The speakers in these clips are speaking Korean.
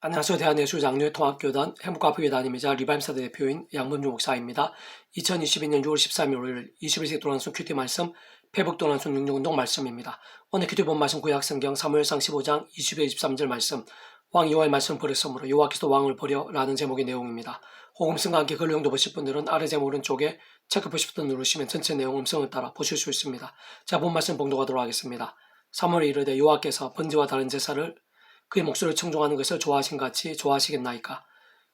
안녕하세요. 대한예수 장로통합교단 행복가프교단임이자 리바임사대 대표인 양문주 목사입니다. 2022년 6월 13일 월요일 21세기 도란순 큐티 말씀 페북 도란순 육육운동 말씀입니다. 오늘 큐티 본 말씀 구약성경 사무엘상 15장 20에 23절 말씀 왕 여호와의 말씀 버렸으므로 여호와께서 왕을 버려 라는 제목의 내용입니다. 호음성과 함께 글 내용도 보실 분들은 아래 제목 오른쪽에 체크 보실 버튼 누르시면 전체 내용 음성을 따라 보실 수 있습니다. 자, 본 말씀 봉독하도록 하겠습니다. 사무엘이 이르되 여호와께서 번제와 다른 제사를 그의 목소리를 청종하는 것을 좋아하신 같이 좋아하시겠나이까.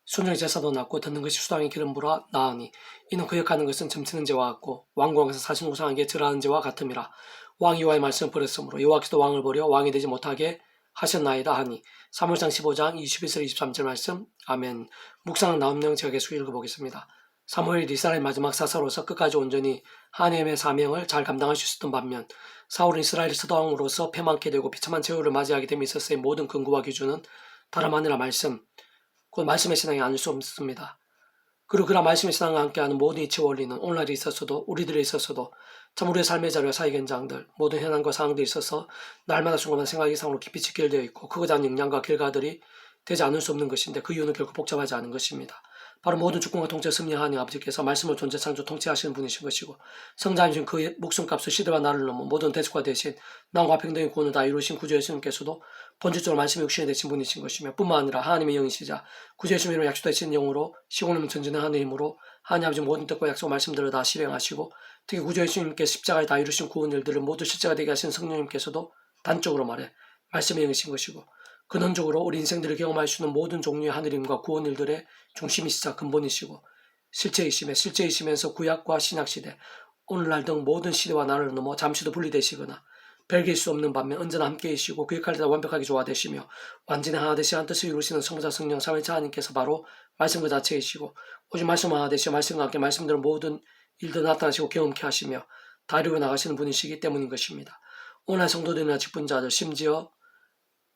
순종의 제사도 낫고 듣는 것이 수당의 기름보라 나으니 이는 그역 하는 것은 점치는 죄와 같고 왕궁에서 사신 우상에게 절하는 죄와 같음이라. 왕이 여호와의 말씀을 버렸으므로 여호와께서 왕을 버려 왕이 되지 못하게 하셨나이다 하니 사무엘상 15장 21절 23절 말씀 아멘 묵상은 다음 내용 제가 계속 읽어보겠습니다. 사무엘이 이스라엘 마지막 사사로서 끝까지 온전히 하나님의 사명을 잘 감당할 수 있었던 반면 사울은 이스라엘 서왕으로서 패망케 되고 비참한 최후를 맞이하게 됨에 있어서의 모든 근거와 기준은 다름 아니라 말씀, 곧 말씀의 신앙이 아닐 수 없습니다. 그리고 그런 말씀의 신앙과 함께하는 모든 이치 원리는 오늘날에 있어서도 우리들에 있어서도 참 우리의 삶의 자료와 사회 현장들 모든 현안과 상황들에 있어서 날마다 순간마다 생각 이상으로 깊이 직결되어 있고 그것에 대한 영향과 결과들이 되지 않을 수 없는 것인데 그 이유는 결코 복잡하지 않은 것입니다. 바로 모든 주권과 통치 승리하는 아버지께서 말씀을 존재 창조 통치하시는 분이신 것이고 성자이신 그의 목숨값을 시대와 나를 넘어 모든 대속과 대신 남과 평등의 구원을 다 이루신 구주 예수님께서도 본질적으로 말씀의 육신이 되신 분이신 것이며 뿐만 아니라 하나님의 영이시자 구주 예수님으로 약속되신 영으로 시공을 전진의 하나님 힘으로 하나님 아버지 모든 뜻과 약속 말씀들을 다 실행하시고 특히 구주 예수님께 십자가에 다 이루신 구원 일들을 모두 실제가 되게 하신 성령님께서도 단적으로 말해 말씀의 영이신 것이고 근원적으로 우리 인생들을 경험할 수 있는 모든 종류의 하늘임과 구원 일들의 중심이시자 근본이시고 실제이심에 실제이시면서 구약과 신약시대 오늘날 등 모든 시대와 나라를 넘어 잠시도 분리되시거나 별개일 수 없는 반면 언제나 함께이시고 그 역할을 다 완벽하게 조화되시며 완전히 하나 되시 한 뜻을 이루시는 성부자 성령 삼위차 하나님께서 바로 말씀 그 자체이시고 오직 말씀 하나 되시 말씀과 함께 말씀들은 모든 일들 나타나시고 경험케 하시며 다리고 나가시는 분이시기 때문인 것입니다. 오늘 성도들이나 직분자들 심지어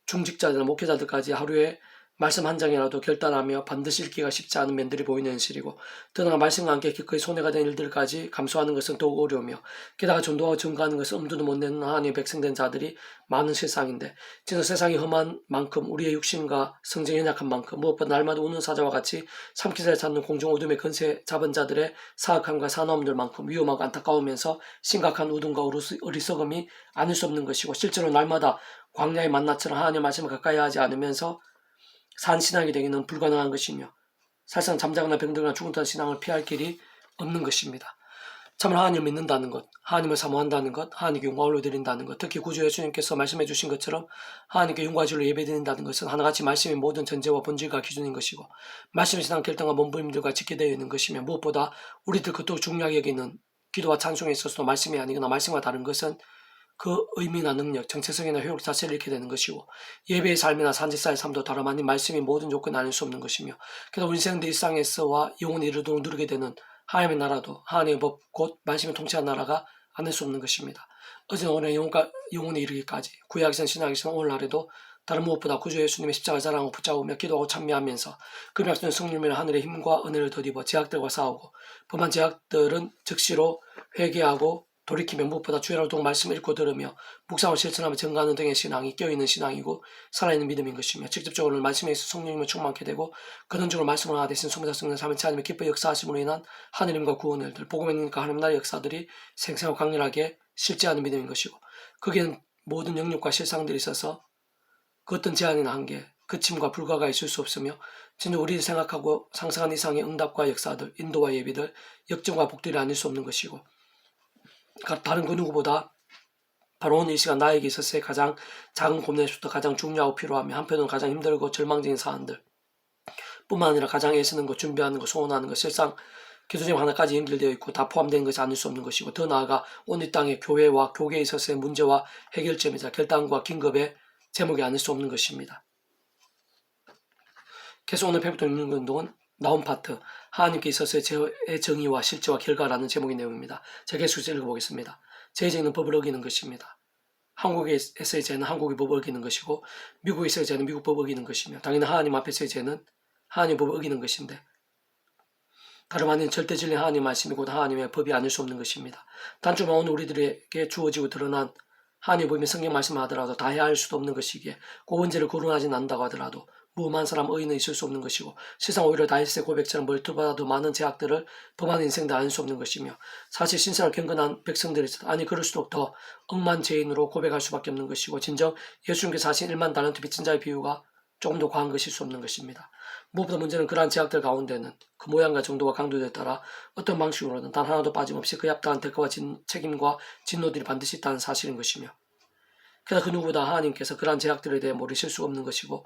중직자들, 목회자들까지 하루에 말씀 한 장이라도 결단하며 반드시 읽기가 쉽지 않은 면들이 보이는 현실이고 더나 말씀과 함께 기꺼이 손해가 된 일들까지 감수하는 것은 더욱 어려우며 게다가 전도하고 증거하는 것을 엄두도 못 내는 하나님의 백성된 자들이 많은 세상인데 진짜 세상이 험한 만큼 우리의 육신과 성정이 연약한 만큼 무엇보다 날마다 우는 사자와 같이 삼키사를 찾는 공중 어둠의 근세 잡은 자들의 사악함과 사나움들만큼 위험하고 안타까우면서 심각한 우둔과 어리석음이 아닐 수 없는 것이고 실제로 날마다 광야의 만나처럼 하나님의 말씀을 가까이 하지 않으면서 산 신앙이 되기는 불가능한 것이며 사실상 잠자거나 병들거나 죽은 듯한 신앙을 피할 길이 없는 것입니다. 참으로 하나님을 믿는다는 것, 하나님을 사모한다는 것, 하나님께 영광을 올려드린다는 것, 특히 구주 예수님께서 말씀해 주신 것처럼 하나님께 영광질로 예배드린다는 것은 하나같이 말씀의 모든 전제와 본질과 기준인 것이고 말씀의 신앙 결정과 몸부림들과 지켜되어 있는 것이며 무엇보다 우리들 그토록 중요하게 여기는 기도와 찬송에 있어서도 말씀이 아니거나 말씀과 다른 것은 그 의미나 능력, 정체성이나 효력 자체를 잃게 되는 것이고 예배의 삶이나 산지사의 삶도 다름 아닌 말씀이 모든 조건이 아닐 수 없는 것이며 그래서 우리 인생들 일상에서와 영원히 이르도록 누리게 되는 하나님의 나라도 하나님의 법 곧 말씀이 통치한 나라가 아닐 수 없는 것입니다. 어제는 오늘 영혼가, 영혼에 이르기까지 구약에선 신약에선 오늘날에도 다른 무엇보다 구주 예수님의 십자가 자랑을 붙잡으며 기도하고 찬미하면서 그 말씀은 성령이나 하늘의 힘과 은혜를 더입어 제약들과 싸우고 범한 제약들은 즉시로 회개하고 돌이키며 무엇보다 주의 활동 말씀을 읽고 들으며 묵상을 실천하며 증가하는 등의 신앙이 껴있는 신앙이고 살아있는 믿음인 것이며 직접적으로 말씀에 있어 성령님을 충만케 되고 근원적으로 말씀을 하나 되신 소문자 성령 삼위체 하나님의 기뻐 역사하심으로 인한 하느님과 구원을 들 능력과 하나님 나라의 역사들이 생생하고 강렬하게 실제하는 믿음인 것이고 거기에는 모든 영역과 실상들이 있어서 그 어떤 제한이나 한계 그침과 불가가 있을 수 없으며 진짜 우리를 생각하고 상상한 이상의 응답과 역사들 인도와 예비들 역정과 복들이 아닐 수 없는 것이고 다른 그 누구보다 바로 오늘 이 시간 나에게 있어서의 가장 작은 고민에서부터 가장 중요하고 필요하며 한편으로는 가장 힘들고 절망적인 사안들 뿐만 아니라 가장 애쓰는 것, 준비하는 것, 소원하는 것, 실상 기도점 하나까지 연결되어 있고 다 포함된 것이 아닐 수 없는 것이고 더 나아가 오늘 땅의 교회와 교계에 있어서의 문제와 해결점이자 결단과 긴급의 제목이 아닐 수 없는 것입니다. 계속 오늘 페북도 읽는 운동은 나온 파트 하나님께 있어서의 제 정의와 실제와 결과라는 제목의 내용입니다. 제가 계속 읽어보겠습니다. 제 죄는 법을 어기는 것입니다. 한국에서의 죄는 한국의 법을 어기는 것이고 미국에서의 죄는 미국 법을 어기는 것이며 당연히 하나님 앞에서의 죄는 하나님 법을 어기는 것인데 다름 아닌 절대 진리 하나님 말씀이고 하나님의 법이 아닐 수 없는 것입니다. 단조만 오늘 우리들에게 주어지고 드러난 하나님 법이 성경 말씀을 하더라도 다 해야 할 수도 없는 것이기에 그 원죄를 거론하지 않는다고 하더라도 무험한 사람 의인은 있을 수 없는 것이고 세상 오히려 다윗의 고백처럼 더 많은 제약들을 범하는 인생도 아닐 수 없는 것이며 사실 신선을 경건한 백성들이 아니 그럴수록 더 억만 죄인으로 고백할 수밖에 없는 것이고 진정 예수님께서 하신 1만 달란트 빚진 자의 비유가 조금 더 과한 것일 수 없는 것입니다. 무엇보다 문제는 그러한 제약들 가운데는 그 모양과 정도와 강도에 따라 어떤 방식으로든 단 하나도 빠짐없이 그에 합당한 대가와 진- 책임과 진노들이 반드시 있다는 사실인 것이며 그러나 그 누구보다 하나님께서 그러한 제약들에 대해 모르실 수 없는 것이고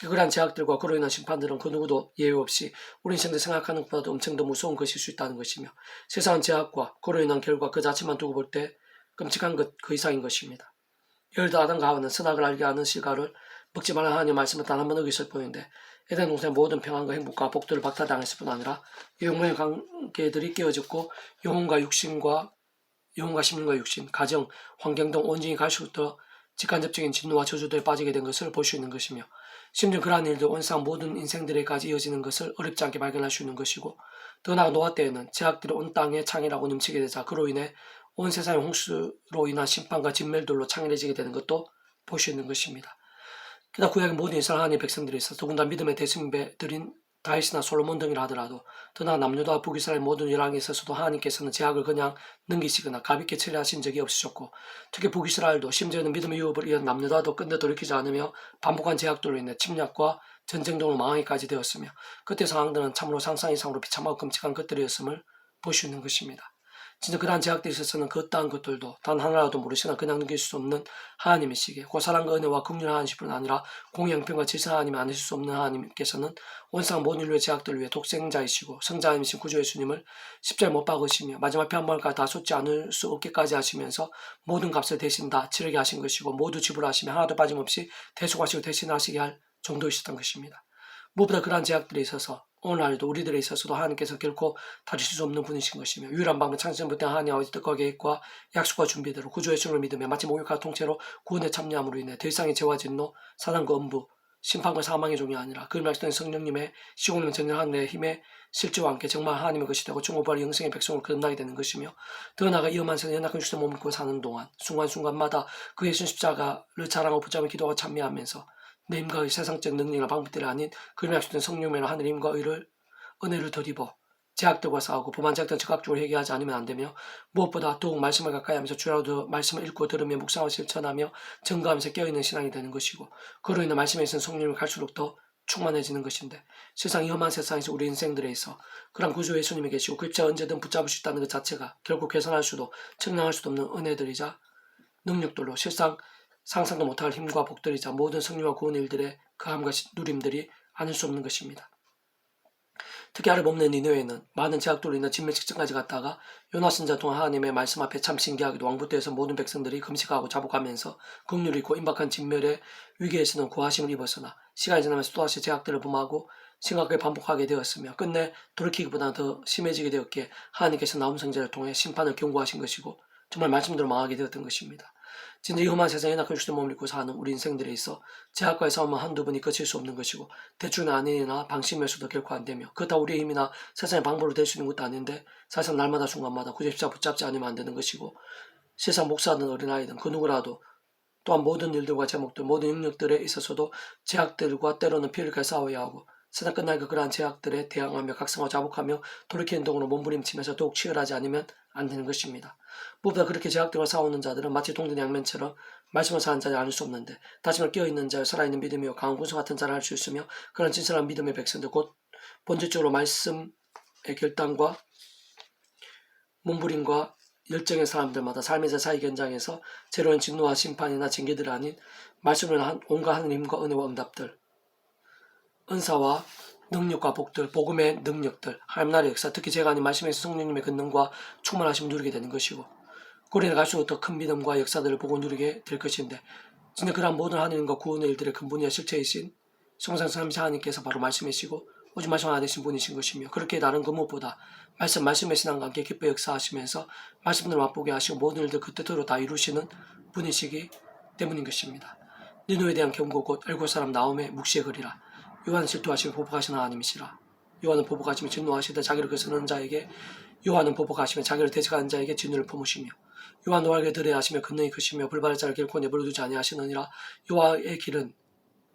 그러한 제약들과 그로 인한 심판들은 그 누구도 예외 없이 우리 인생들 생각하는 것보다도 엄청 더 무서운 것일 수 있다는 것이며 세상은 제약과 그로 인한 결과 그 자체만 두고 볼 때 끔찍한 것 그 이상인 것입니다. 들어 아담과 하와는 선악을 알게 하는 실과를 먹지 말라 하나님 말씀을 단 한 번 어겼을 뿐인데 에덴 동산의 모든 평안과 행복과 복들을 박탈당했을 뿐 아니라 영혼의 관계들이 깨어졌고 영혼과 육신과 영혼과 심령과 육신, 가정, 환경 등 온전히 갈수록 더 직간접적인 진노와 저주들에 빠지게 된 것을 볼 수 있는 것이며 심지어 그러한 일도 온상 모든 인생들에까지 이어지는 것을 어렵지 않게 발견할 수 있는 것이고 더 나아가 노아 때에는 제약들이 온 땅에 창이라고 넘치게 되자 그로 인해 온 세상의 홍수로 인한 심판과 진멸들로 창렬해지게 되는 것도 볼 수 있는 것입니다. 그러나 구약의 모든 이스라엘 하나님의 백성들이 있어 더군다나 믿음의 대승배들인 다윗이나 솔로몬 등이라 하더라도 더나 남유다 북이스라엘 모든 열왕에 있어서도 하나님께서는 제약을 그냥 넘기시거나 가볍게 처리하신 적이 없으셨고 특히 북이스라엘도 심지어는 믿음의 유업을 이은 남유다도 끝내 돌이키지 않으며 반복한 제약들로 인해 침략과 전쟁 등으로 망하기까지 되었으며 그때 상황들은 참으로 상상 이상으로 비참하고 끔찍한 것들이었음을 볼 수 있는 것입니다. 진짜 그러한 제약들에 있어서는 그 어떠한 것들도 단 하나라도 모르시나 그냥 넘길 수 없는 하나님이시기에 그 사랑과 은혜와 긍휼 하나님뿐 아니라 공양평과 질서 하나님이 아니실 수 없는 하나님께서는 온상 모든 인류의 제약들을 위해 독생자이시고 성자님이신 구주 예수님을 십자에 못 박으시며 마지막 편말까지 다 쏟지 않을 수 없게까지 하시면서 모든 값을 대신 다 치르게 하신 것이고 모두 지불하시며 하나도 빠짐없이 대속하시고 대신하시게 할 정도이셨던 것입니다. 무엇보다 그러한 제약들에 있어서 오늘날에도 우리들에 있어서도 하나님께서 결코 다루실 수 없는 분이신 것이며 유일한 방법 창세전부터 하나님 아버지 뜻과 계획과 약속과 준비대로 구주의 주를 믿으며 마치 목욕과 통째로 구원에 참여함으로 인해 더 이상의 죄와 진노, 사단과 엄부, 심판과 사망의 종이 아니라 그 말씀된 성령님의 시공령 내 힘의 실제와 함께 정말 하나님의 것이 되고 중고부활 영생의 백성을 거듭나게 되는 것이며 더 나아가 이 엄한 세상 연약한 주제 몸을 입고 사는 동안 순간순간마다 그 예수 십자가를 자랑하고 붙잡아 기도하고 찬미하면서 내 힘과 의 세상적 능력이나 방법들이 아닌 그림에 약속된 성령이나 하늘의 힘과 의를 은혜를 덧입어 제약들과 싸우고 범한 제약들은 즉각적으로 해결하지 않으면 안 되며 무엇보다 더욱 말씀을 가까이 하면서 주라도 말씀을 읽고 들으며 묵상하고 실천하며 증거하면서 깨어있는 신앙이 되는 것이고 그로 인해 말씀에 있는 성령을 갈수록 더 충만해지는 것인데 세상 이 험한 세상에서 우리 인생들에 있어 그런 구주 예수님이 계시고 그 입자 언제든 붙잡을 수 있다는 것 자체가 결국 개선할 수도 측량할 수도 없는 은혜들이자 능력들로 실상 상상도 못할 힘과 복들이자 모든 승리와 구원 일들의 그함과 시- 누림들이 아닐 수 없는 것입니다. 특히 아래 없는 니느웨는 많은 제약들로 인해 진멸 직전까지 갔다가 요나 선자 동안 하나님의 말씀 앞에 참 신기하게도 왕부때에서 모든 백성들이 금식하고 자복하면서 긍휼을 잃고 임박한 진멸의 위기에서는 구하심을 입었으나 시간이 지나면서 또다시 제약들을 범하고 심각하게 반복하게 되었으며 끝내 돌이키기보다 더 심해지게 되었기에 하나님께서 나온 성자를 통해 심판을 경고하신 것이고 정말 말씀대로 망하게 되었던 것입니다. 진짜 이 험한 세상에 낙한 주된 몸을 입고 사는 우리 인생들에 있어 제약과의 싸움은 한두 번이 그칠 수 없는 것이고 대충의 아내나 방심에서도 결코 안 되며 그렇다 우리의 힘이나 세상의 방법으로 될 수 있는 것도 아닌데 사실상 날마다 순간마다 구제십자 붙잡지 않으면 안 되는 것이고 세상 목사든 어린아이든 그 누구라도 또한 모든 일들과 제목들 모든 영역들에 있어서도 제약들과 때로는 피해를 싸워야 하고 세상 끝나니까 그러한 제약들에 대항하며 각성하고 자복하며 돌이키는 동으로 몸부림치면서 더욱 치열하지 않으면 안 되는 것입니다. 무엇보다 그렇게 제약들과 싸우는 자들은 마치 동전 양면처럼 말씀을 사는 자를 아닐 수 없는데 다짐을 깨어있는 자여 살아있는 믿음이요 강한 군수 같은 자를 할 수 있으며 그런 진실한 믿음의 백성들 곧 본질적으로 말씀의 결단과 몸부림과 열정의 사람들마다 삶의 제사의 현장에서 제로인 진노와 심판이나 징계들 아닌 말씀으로 한 온갖 하느님과 은혜와 응답들 은사와 능력과 복들, 복음의 능력들, 하나님 나라의 역사, 특히 제가 아닌 말씀에서 성령님의 근능과 충만하심을 누리게 되는 것이고 그리에 갈수록 더 큰 믿음과 역사들을 보고 누리게 될 것인데 진짜 그러한 모든 하나님과 구원의 일들의 근본이야 실체이신 성상사람이신 하나님께서 바로 말씀이시고 오직 말씀 안 되신 분이신 것이며 그렇게 다른 그 무엇보다 말씀 말씀의 신앙과 함께 기뻐 역사하시면서 말씀을 맛보게 하시고 모든 일들 그 뜻대로 다 이루시는 분이시기 때문인 것입니다. 니누에 대한 경고 곧 엘고 사람 나옴의 묵시의 글이라 요한은 질투하시고 보복하시는 하나님이시라 요한은 보복하시며 진노하시되 자기를 거스르는 자에게 요한은 보복하시며 자기를 대적하는 자에게 진노를 품으시며 요한 노알게 드레하시며 근능이 크시며 불발의 자를 결코 내버려두지 아니하시느니라 요한의 길은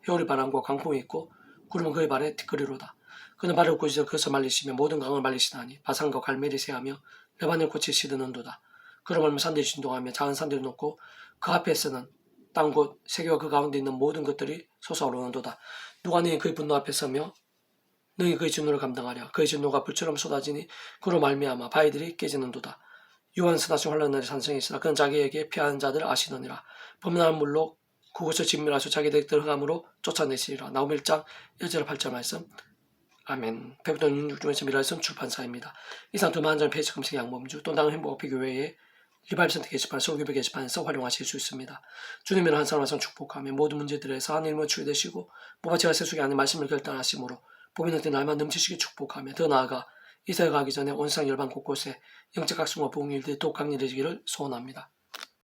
해오리 바람과 강풍이 있고 구름은 그의 발에 티끌이로다. 그는 발을 꽂으셔 그것을 말리시며 모든 강을 말리시나니 바산과 갈멜이 새하며 레바논 꽃이 시드는도다. 얼마 산들이 진동하며 작은 산들이 높고 그 앞에 서는 땅곳 세계와 그 가운데 있는 모든 것들이 솟아오르는도다. 누가 너희 그의 분노 앞에 서며 너희 그의 진노를 감당하랴. 그의 진노가 불처럼 쏟아지니 그로 말미암아 바위들이 깨지는도다. 유한 스나시 환란 날이 산성이 있으나 그는 자기에게 피하는 자들 아시느니라. 범람한 물로 그곳을 진멸하셔 자기들 흑암으로 쫓아내시리라. 나움 1장 1절 8절 말씀. 아멘. 배부던 윤육 중에서 미라선 출판사입니다. 이상 두 만장 페이지 검색 양범주 또 다른 행복 어피 교회의 리바이브센터 게시판, 서울교회 게시판에서 활용하실 수 있습니다. 주님을 한 사람 한 사람 축복하며 모든 문제들에서 하나님을 주되시고 모바지가 세속이 아닌 말씀을 결단하심으로 때 날만 넘치시게 축복하며 더 나아가 이사회 가기 전에 온상 열방 곳곳에 영적 각성과 더욱 강렬해지기를 소원합니다.